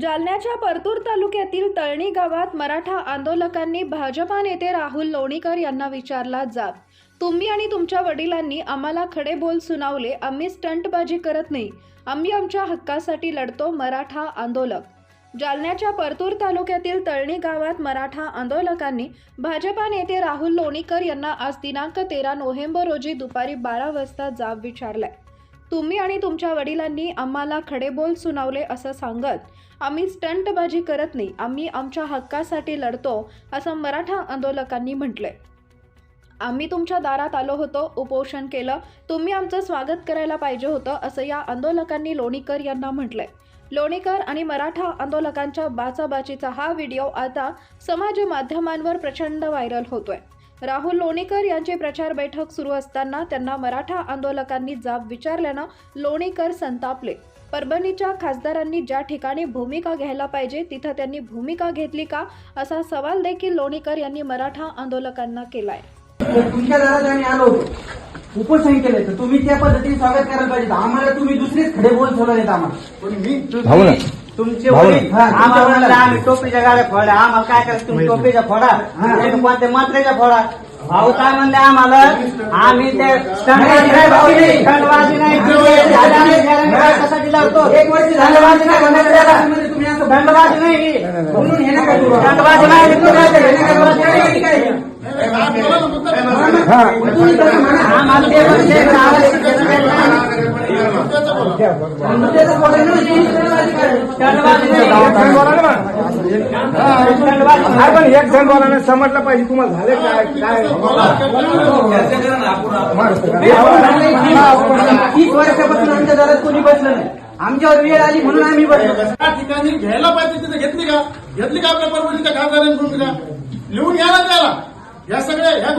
जालन्याच्या परतूर तालुक्यातील तळणी गावात मराठा आंदोलकांनी भाजपा नेते राहुल लोणीकर यांना विचारला जाब. तुम्ही आणि तुमच्या वडिलांनी आम्हाला खडे बोल सुनावले आम्ही स्टंटबाजी करत नाही. आम्ही आमच्या हक्कासाठी लढतो मराठा आंदोलक. जालन्याच्या परतूर तालुक्यातील तळणी गावात मराठा आंदोलकांनी भाजपा नेते राहुल लोणीकर यांना आज दिनांक तेरा नोव्हेंबर रोजी दुपारी बारा वाजता जाब विचारलाय. तुम्ही आणि तुमच्या वडिलांनी आम्हाला खडेबोल सुनावले असं सांगत आम्ही स्टंटबाजी करत नाही आम्ही आमच्या हक्कासाठी लढतो असं मराठा आंदोलकांनी म्हटलंय. आम्ही तुमच्या दारात आलो होतो उपोषण केलं तुम्ही आमचं स्वागत करायला पाहिजे होतं असं या आंदोलकांनी लोणीकर यांना म्हटलंय. लोणीकर आणि मराठा आंदोलकांच्या बाचाबाचीचा हा व्हिडिओ आता समाज माध्यमांवर प्रचंड व्हायरल होतोय. राहुल लोणीकर यांची प्रचार बैठक सुरू असताना त्यांना मराठा आंदोलकांनी जाब विचारल्यानं लोणीकर संतापले. परभणीच्या खासदारांनी ज्या ठिकाणी भूमिका घ्यायला पाहिजे तिथं त्यांनी भूमिका घेतली का? असा सवाल देखील लोणीकर यांनी मराठा आंदोलकांना केलाय. तुमच्या दारात आम्ही आलो उपोषण केलं तर तुम्ही त्या पद्धतीने स्वागत करायला पाहिजे. आम्हाला तुम्ही दुसरेच खडे बोल ठेवले आम्हाला. तुमचे भाऊ वडील हा, आम्हाला म्हणले. आम्ही टोपीच्या गाड्या फोडल्या आम्हाला काय करायचं तुम्ही टोपीच्या फोडा. नाही कोणत्या मात्रेच्या फोडा भाऊ काय म्हणले आम्हाला आम्ही ते नाही, नाही, भाऊ, नाही. स्टंटबाजी नाही केली. आम्ही आम्ही गॅरंटी कशासाठी लावतो एक वर्ष झालं स्टंटबाजी नाही म्हणलं म्हणलं त्याला. त्याला. तुम्ही असं स्टंटबाजी नाही ही. म्हणून हे नका करू. स्टंटबाजी नाही ही. स्टंटबाजी नाही, काय? हा तुम्ही तसं म्हणा. आम्हाला ते. एक जण बोलायला समजलं पाहिजे. तुम्हाला झालं काय? काय? तीस वर्षापासून आमच्या दारात कोणी बसलं नाही. आमच्यावर वेळ आली म्हणून आम्ही बसलो. त्या ठिकाणी घ्यायला पाहिजे तिथे घेतली का? घेतली का आपल्या परभणीच्या खासदारांनी भूमिका लिहून घ्यायला त्याला या सगळ्या ह्या